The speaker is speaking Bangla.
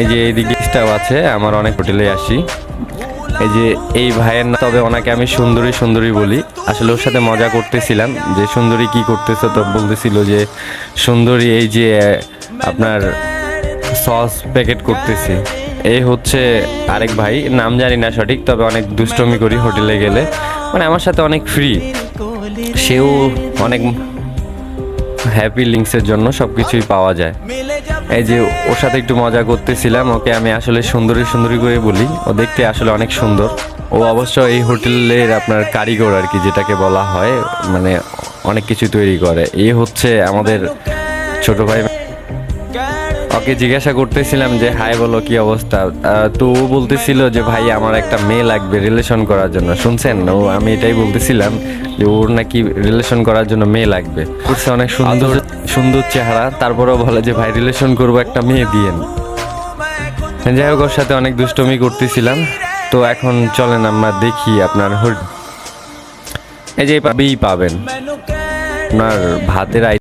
এই যে এইদিকে স্টাফ আছে, আমার অনেক হোটেলে আসি। এই যে এই ভাইয়ের না, তবে ওনাকে আমি সুন্দরী সুন্দরী বলি। আসলে ওর সাথে মজা করতেছিলাম, যে সুন্দরী কি করতেছে তো বলতেছিল যে সুন্দরী এই যে আপনার সস প্যাকেট করতেছি। এই হচ্ছে আরেক ভাই, নাম জানি না সঠিক, তবে অনেক দুষ্টমি করি হোটেলে গেলে। মানে আমার সাথে অনেক ফ্রি সেও অনেক হ্যাপি লিঙ্কসের জন্য সব কিছুই পাওয়া যায়। এই যে ওর সাথে একটু মজা করতেছিলাম, ওকে আমি আসলে সুন্দরী সুন্দরী করে বলি। ও দেখতে আসলে অনেক সুন্দর। ও অবশ্য এই হোটেলের আপনার কারিগর আর কি, যেটাকে বলা হয় মানে অনেক কিছু তৈরি করে। এই হচ্ছে আমাদের ছোট ভাই ওকে জিজ্ঞাসা করতেছিলাম যে হাই বলো কি অবস্থা? তো ও বলতেছিল যে ভাই আমার একটা মেয়ে লাগবে রিলেশন করার জন্য। শুনছেন? ও আমি এটাই বলতেছিলাম যে ওর নাকি রিলেশন করার জন্য মেয়ে লাগবে। বলছে অনেক সুন্দর সুন্দর চেহারা। তারপরেও বলে যে ভাই রিলেশন করব একটা মেয়ে দিয়েন যাই হোক ওর সাথে অনেক দুষ্টমি করতেছিলাম। তো এখন চলেন আমরা দেখি আপনার এই যে পাবেই পাবেন। আপনার ভাতের